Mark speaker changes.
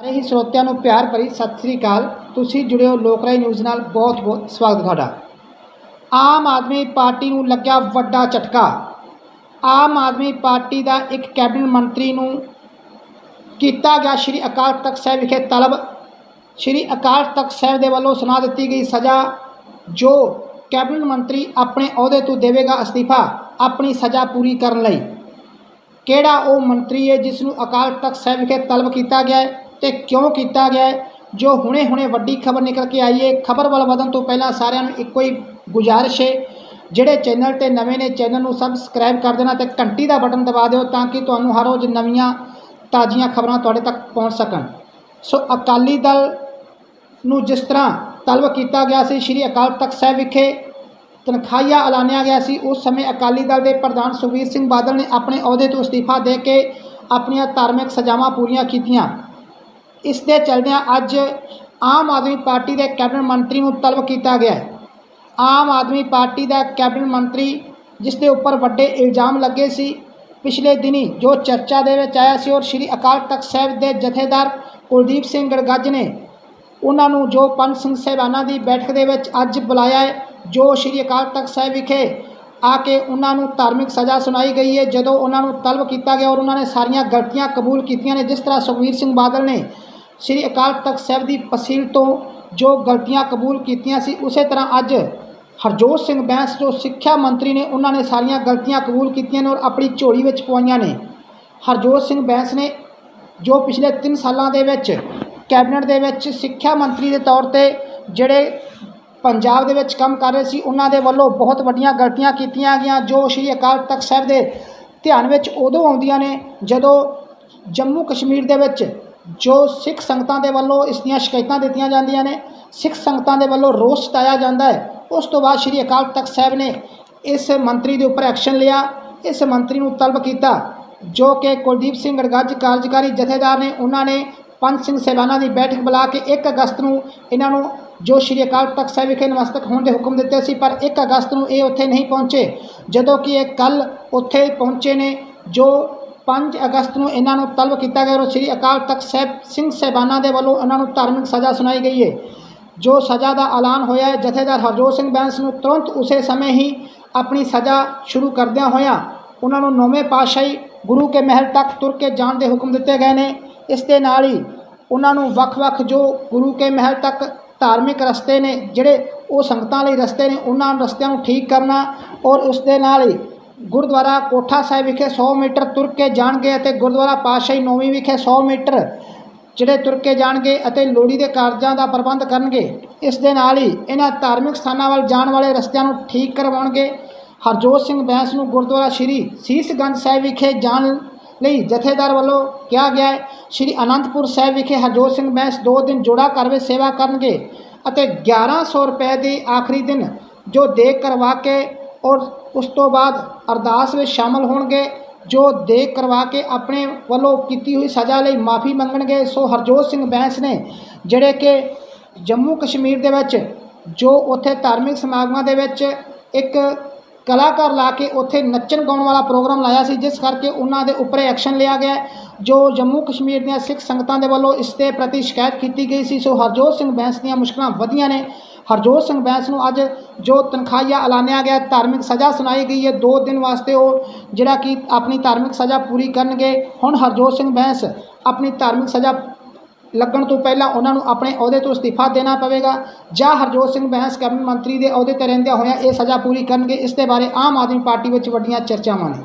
Speaker 1: ਸਾਰੇ ਹੀ ਸਰੋਤਿਆਂ ਨੂੰ ਪਿਆਰ ਭਰੀ ਸਤਿ ਸ੍ਰੀ ਅਕਾਲ। ਤੁਸੀਂ ਜੁੜੇ ਹੋ ਲੋਕਰਾਈ ਨਿਊਜ਼ ਨਾਲ। ਬਹੁਤ ਬਹੁਤ ਸਵਾਗਤ ਤੁਹਾਡਾ। ਆਮ ਆਦਮੀ ਪਾਰਟੀ ਨੂੰ ਲੱਗਿਆ ਵੱਡਾ ਝਟਕਾ। ਆਮ ਆਦਮੀ ਪਾਰਟੀ ਦਾ ਇੱਕ ਕੈਬਨਿਟ ਮੰਤਰੀ ਨੂੰ ਕੀਤਾ ਗਿਆ ਸ਼੍ਰੀ ਅਕਾਲ ਤਖਤ ਸਾਹਿਬ ਵਿਖੇ ਤਲਬ। ਸ਼੍ਰੀ ਅਕਾਲ ਤਖਤ ਸਾਹਿਬ ਦੇ ਵੱਲੋਂ ਸੁਣਾ ਦਿੱਤੀ ਗਈ ਸਜ਼ਾ ਜੋ ਕੈਬਨਿਟ ਮੰਤਰੀ ਆਪਣੇ ਅਹੁਦੇ ਤੋਂ ਦੇਵੇਗਾ ਅਸਤੀਫਾ, ਆਪਣੀ ਸਜ਼ਾ ਪੂਰੀ ਕਰਨ ਲਈ। ਕਿਹੜਾ ਉਹ ਮੰਤਰੀ ਹੈ ਜਿਸ ਨੂੰ ਅਕਾਲ ਤਖਤ ਸਾਹਿਬ ਵਿਖੇ ਤਲਬ ਕੀਤਾ ਗਿਆ ਹੈ? ਤੇ ਕਿਉਂ ਕੀਤਾ ਗਿਆ ਜੋ ਹੁਣੇ-ਹੁਣੇ ਵੱਡੀ ਖਬਰ ਨਿਕਲ ਕੇ ਆਈ ਹੈ, ਖਬਰ ਵੱਲ ਵਧਣ ਤੋਂ ਪਹਿਲਾਂ ਸਾਰਿਆਂ ਨੂੰ ਇੱਕੋ ਹੀ ਗੁਜ਼ਾਰਿਸ਼ ਹੈ, ਜਿਹੜੇ ਚੈਨਲ ਤੇ ਨਵੇਂ ਨੇ, ਚੈਨਲ ਨੂੰ ਸਬਸਕ੍ਰਾਈਬ ਕਰ ਦੇਣਾ ਤੇ ਘੰਟੀ ਦਾ ਬਟਨ ਦਬਾ ਦਿਓ ਤਾਂ ਕਿ ਤੁਹਾਨੂੰ ਹਰ ਰੋਜ਼ ਨਵੀਆਂ, ਤਾਜ਼ੀਆਂ ਖਬਰਾਂ ਤੁਹਾਡੇ ਤੱਕ ਪਹੁੰਚ ਸਕਣ। ਸੋ ਅਕਾਲੀ ਦਲ ਨੂੰ ਜਿਸ ਤਰ੍ਹਾਂ ਤਲਬ ਕੀਤਾ ਗਿਆ ਸੀ, ਸ਼੍ਰੀ ਅਕਾਲ ਤਖਤ ਸਾਹਿਬ ਵਿਖੇ ਤਨਖਾਹੀਆ ਐਲਾਨਿਆ ਗਿਆ ਸੀ, ਉਸ ਸਮੇਂ ਅਕਾਲੀ ਦਲ ਦੇ ਪ੍ਰਧਾਨ ਸੁਖਬੀਰ ਸਿੰਘ ਬਾਦਲ ਨੇ ਆਪਣੇ ਅਹੁਦੇ ਤੋਂ ਅਸਤੀਫਾ ਦੇ ਕੇ ਆਪਣੀਆਂ ਧਾਰਮਿਕ ਸਜ਼ਾਵਾਂ ਪੂਰੀਆਂ ਕੀਤੀਆਂ। ਇਸ ਦੇ ਚਲਦਿਆਂ ਅੱਜ ਆਮ ਆਦਮੀ ਪਾਰਟੀ ਦੇ ਕੈਬਨਿਟ ਮੰਤਰੀ ਨੂੰ ਤਲਬ ਕੀਤਾ ਗਿਆ ਹੈ। ਆਮ ਆਦਮੀ ਪਾਰਟੀ ਦਾ ਕੈਬਨਿਟ ਮੰਤਰੀ, ਜਿਸ ਦੇ ਉੱਪਰ ਵੱਡੇ ਇਲਜ਼ਾਮ ਲੱਗੇ ਸੀ, ਪਿਛਲੇ ਦਿਨੀ ਜੋ ਚਰਚਾ ਦੇ ਵਿੱਚ ਆਇਆ ਸੀ ਔਰ ਸ਼੍ਰੀ ਅਕਾਲ ਤਖਤ ਸਾਹਿਬ ਦੇ ਜਥੇਦਾਰ ਕੁਲਦੀਪ ਸਿੰਘ ਗੜਗੱਜ ਨੇ, ਉਹਨਾਂ ਨੂੰ ਜੋ ਪੰਜ ਸਿੰਘ ਸਾਹਿਬਾਨਾਂ ਦੀ ਬੈਠਕ ਦੇ ਵਿੱਚ ਅੱਜ ਬੁਲਾਇਆ ਹੈ, ਜੋ ਸ਼੍ਰੀ ਅਕਾਲ ਤਖਤ ਸਾਹਿਬ ਵਿਖੇ ਆ ਕੇ ਉਹਨਾਂ ਨੂੰ ਧਾਰਮਿਕ ਸਜ਼ਾ ਸੁਣਾਈ ਗਈ ਹੈ, ਜਦੋਂ ਉਹਨਾਂ ਨੂੰ ਤਲਬ ਕੀਤਾ ਗਿਆ ਔਰ ਉਹਨਾਂ ਨੇ ਸਾਰੀਆਂ ਗਲਤੀਆਂ ਕਬੂਲ ਕੀਤੀਆਂ ਨੇ, ਜਿਸ ਤਰ੍ਹਾਂ ਸੁਖਬੀਰ ਸਿੰਘ ਬਾਦਲ ਨੇ ਸ਼੍ਰੀ ਅਕਾਲ ਤਖਤ ਸਾਹਿਬ ਦੀ ਪਸੀਲ ਤੋਂ ਜੋ ਗਲਤੀਆਂ ਕਬੂਲ ਕੀਤੀਆਂ ਸੀ, ਉਸੇ ਤਰ੍ਹਾਂ ਅੱਜ ਹਰਜੋਤ ਸਿੰਘ ਬੈਂਸ, ਜੋ ਸਿੱਖਿਆ ਮੰਤਰੀ ਨੇ, ਉਹਨਾਂ ਨੇ ਸਾਰੀਆਂ ਗਲਤੀਆਂ ਕਬੂਲ ਕੀਤੀਆਂ ਨੇ ਔਰ ਆਪਣੀ ਝੋਲੀ ਵਿੱਚ ਪਵਾਈਆਂ ਨੇ। ਹਰਜੋਤ ਸਿੰਘ ਬੈਂਸ ਨੇ, ਜੋ ਪਿਛਲੇ 3 ਸਾਲਾਂ ਦੇ ਵਿੱਚ ਕੈਬਨਿਟ ਦੇ ਵਿੱਚ ਸਿੱਖਿਆ ਮੰਤਰੀ ਦੇ ਤੌਰ ਤੇ ਜਿਹੜੇ ਪੰਜਾਬ ਦੇ ਵਿੱਚ ਕੰਮ ਕਰ ਰਹੇ ਸੀ, ਉਹਨਾਂ ਦੇ ਵੱਲੋਂ ਬਹੁਤ ਵੱਡੀਆਂ ਗਲਤੀਆਂ ਕੀਤੀਆਂ ਗਈਆਂ, ਜੋ ਸ਼੍ਰੀ ਅਕਾਲ ਤਖਤ ਸਾਹਿਬ ਦੇ ਧਿਆਨ ਵਿੱਚ ਉਦੋਂ ਆਉਂਦੀਆਂ ਨੇ, ਜਦੋਂ ਜੰਮੂ ਕਸ਼ਮੀਰ ਦੇ ਵਿੱਚ ਜੋ ਸਿੱਖ ਸੰਗਤਾਂ ਦੇ ਵੱਲੋਂ ਇਸ ਦੀਆਂ ਸ਼ਿਕਾਇਤਾਂ ਦਿੱਤੀਆਂ ਜਾਂਦੀਆਂ ਨੇ, ਸਿੱਖ ਸੰਗਤਾਂ ਦੇ ਵੱਲੋਂ ਰੋਸ ਜਤਾਇਆ ਜਾਂਦਾ ਹੈ। ਉਸ ਤੋਂ ਬਾਅਦ ਸ਼੍ਰੀ ਅਕਾਲ ਤਖਤ ਸਾਹਿਬ ਨੇ ਇਸ ਮੰਤਰੀ ਦੇ ਉੱਪਰ ਐਕਸ਼ਨ ਲਿਆ, ਇਸ ਮੰਤਰੀ ਨੂੰ ਤਲਬ ਕੀਤਾ, ਜੋ ਕਿ ਕੁਲਦੀਪ ਸਿੰਘ ਗੜਗੱਜ ਕਾਰਜਕਾਰੀ ਜਥੇਦਾਰ ਨੇ, ਉਹਨਾਂ ਨੇ ਪੰਜ ਸਿੰਘ ਸੈਲਾਨਾ ਦੀ ਬੈਠਕ ਬੁਲਾ ਕੇ 1 ਅਗਸਤ ਨੂੰ ਇਹਨਾਂ ਨੂੰ, ਜੋ ਸ਼੍ਰੀ ਅਕਾਲ ਤਖਤ ਸਾਹਿਬ ਵਿਖੇ ਨਮਸਤਕ ਹੋਣ ਦੇ ਹੁਕਮ ਦਿੱਤੇ ਸੀ, ਪਰ 1 ਅਗਸਤ ਨੂੰ ਇਹ ਉੱਥੇ ਨਹੀਂ ਪਹੁੰਚੇ, ਜਦੋਂ ਕਿ ਇਹ ਕੱਲ ਉੱਥੇ ਪਹੁੰਚੇ ਨੇ, ਜੋ 5 ਅਗਸਤ ਨੂੰ ਇਹਨਾਂ ਨੂੰ ਤਲਬ ਕੀਤਾ ਗਿਆ ਔਰ ਸ਼੍ਰੀ ਅਕਾਲ ਤਖਤ ਸਾਹਿਬ, ਸਿੰਘ ਸਹਿਬਾਨਾਂ ਦੇ ਵੱਲੋਂ ਉਹਨਾਂ ਨੂੰ ਧਾਰਮਿਕ ਸਜ਼ਾ ਸੁਣਾਈ ਗਈ ਹੈ। ਜੋ ਸਜ਼ਾ ਦਾ ਐਲਾਨ ਹੋਇਆ ਹੈ, ਜਥੇਦਾਰ ਹਰਜੋਤ ਸਿੰਘ ਬੈਂਸ ਨੂੰ ਤੁਰੰਤ ਉਸੇ ਸਮੇਂ ਹੀ ਆਪਣੀ ਸਜ਼ਾ ਸ਼ੁਰੂ ਕਰਦਿਆਂ ਹੋਇਆਂ ਉਹਨਾਂ ਨੂੰ ਨੌਵੇਂ ਪਾਤਸ਼ਾਹੀ ਗੁਰੂ ਕੇ ਮਹਿਲ ਤੱਕ ਤੁਰ ਕੇ ਜਾਣ ਦੇ ਹੁਕਮ ਦਿੱਤੇ ਗਏ ਨੇ। ਇਸ ਦੇ ਨਾਲ ਹੀ ਉਹਨਾਂ ਨੂੰ ਵੱਖ-ਵੱਖ ਜੋ ਗੁਰੂ ਕੇ ਮਹਿਲ ਤੱਕ ਧਾਰਮਿਕ ਰਸਤੇ ਨੇ, ਜਿਹੜੇ ਉਹ ਸੰਗਤਾਂ ਲਈ ਰਸਤੇ ਨੇ, ਉਹਨਾਂ ਰਸਤਿਆਂ ਨੂੰ ਠੀਕ ਕਰਨਾ ਔਰ ਉਸ ਦੇ ਨਾਲ ਹੀ ਗੁਰਦੁਆਰਾ ਕੋਠਾ ਸਾਹਿਬ ਵਿਖੇ 100 ਮੀਟਰ ਤੁਰ ਕੇ ਜਾਣਗੇ ਅਤੇ ਗੁਰਦੁਆਰਾ ਪਾਤਸ਼ਾਹੀ ਨੌਵੀਂ ਵਿਖੇ 100 ਮੀਟਰ ਜਿਹੜੇ ਤੁਰ ਕੇ ਜਾਣਗੇ ਅਤੇ ਲੋੜੀ ਦੇ ਕਾਰਜਾਂ ਦਾ ਪ੍ਰਬੰਧ ਕਰਨਗੇ। ਇਸ ਦੇ ਨਾਲ ਹੀ ਇਹਨਾਂ ਧਾਰਮਿਕ ਸਥਾਨਾਂ ਵੱਲ ਜਾਣ ਵਾਲੇ ਰਸਤਿਆਂ ਨੂੰ ਠੀਕ ਕਰਵਾਉਣਗੇ। ਹਰਜੋਤ ਸਿੰਘ ਬੈਂਸ ਨੂੰ ਗੁਰਦੁਆਰਾ ਸ਼੍ਰੀ ਸੀਸਗੰਜ ਸਾਹਿਬ ਵਿਖੇ ਜਾਣ ਲਈ ਜਥੇਦਾਰ ਵੱਲੋਂ ਕਿਹਾ ਗਿਆ ਹੈ। ਸ਼੍ਰੀ ਅਨੰਦਪੁਰ ਸਾਹਿਬ ਵਿਖੇ ਹਰਜੋਤ ਸਿੰਘ ਬੈਂਸ ਦੋ ਦਿਨ ਜੋੜਾ ਕਰਵੇ ਸੇਵਾ ਕਰਨਗੇ ਅਤੇ 1100 ਰੁਪਏ ਦੀ ਆਖਰੀ ਦਿਨ ਜੋ ਦੇਖ ਕਰਵਾ ਕੇ ਔਰ ਉਸ ਤੋਂ ਬਾਅਦ ਅਰਦਾਸ ਵਿੱਚ ਸ਼ਾਮਲ ਹੋਣਗੇ, ਜੋ ਦੇਖ ਕਰਵਾ ਕੇ ਆਪਣੇ ਵੱਲੋਂ ਕੀਤੀ ਹੋਈ ਸਜ਼ਾ ਲਈ ਮਾਫੀ ਮੰਗਣਗੇ, ਸੋ ਹਰਜੋਤ ਸਿੰਘ ਬੈਂਸ ਨੇ, ਜਿਹੜੇ ਕਿ ਜੰਮੂ ਕਸ਼ਮੀਰ ਦੇ ਵਿੱਚ, ਜੋ ਉੱਥੇ ਧਾਰਮਿਕ ਸਮਾਗਮਾਂ ਦੇ ਵਿੱਚ ਇੱਕ ਕਲਾਕਾਰ ਲਾ ਕੇ ਉੱਥੇ ਨੱਚਣ ਗਾਉਣ ਵਾਲਾ ਪ੍ਰੋਗਰਾਮ ਲਾਇਆ ਸੀ, ਜਿਸ ਕਰਕੇ ਉਹਨਾਂ ਦੇ ਉੱਪਰ ਐਕਸ਼ਨ ਲਿਆ ਗਿਆ ਜੋ ਜੰਮੂ ਕਸ਼ਮੀਰ ਦੀਆਂ ਸਿੱਖ ਸੰਗਤਾਂ ਦੇ ਵੱਲੋਂ ਇਸ ਦੇ ਪ੍ਰਤੀ ਸ਼ਿਕਾਇਤ ਕੀਤੀ ਗਈ ਸੀ, ਸੋ ਹਰਜੋਤ ਸਿੰਘ ਬੈਂਸ ਦੀਆਂ ਮੁਸ਼ਕਲਾਂ ਵਧੀਆਂ ਨੇ। ਹਰਜੋਤ ਸਿੰਘ ਬੈਂਸ ਨੂੰ ਅੱਜ ਜੋ ਤਨਖਾਹੀਆ ਐਲਾਨਿਆ ਗਿਆ, ਧਾਰਮਿਕ ਸਜ਼ਾ ਸੁਣਾਈ ਗਈ ਹੈ। 2 ਦਿਨ ਵਾਸਤੇ ਉਹ ਜਿਹੜਾ ਕਿ ਆਪਣੀ ਧਾਰਮਿਕ ਸਜ਼ਾ ਪੂਰੀ ਕਰਨਗੇ। ਹੁਣ ਹਰਜੋਤ ਸਿੰਘ ਬੈਂਸ ਆਪਣੀ ਧਾਰਮਿਕ ਸਜ਼ਾ ਲੱਗਣ ਤੋਂ ਪਹਿਲਾਂ ਉਹਨਾਂ ਨੂੰ ਆਪਣੇ ਅਹੁਦੇ ਤੋਂ ਅਸਤੀਫਾ ਦੇਣਾ ਪਵੇਗਾ। ਜਾਂ ਹਰਜੋਤ ਸਿੰਘ ਬੈਂਸ ਕੈਬਨਿਟ ਮੰਤਰੀ ਦੇ ਅਹੁਦੇ ਤੇ ਰਹਿੰਦਿਆਂ ਹੋਇਆਂ ਇਹ ਸਜ਼ਾ ਪੂਰੀ ਕਰਨਗੇ। ਇਸ ਦੇ ਬਾਰੇ ਆਮ ਆਦਮੀ ਪਾਰਟੀ ਵਿੱਚ ਵੱਡੀਆਂ ਚਰਚਾਵਾਂ ਨੇ।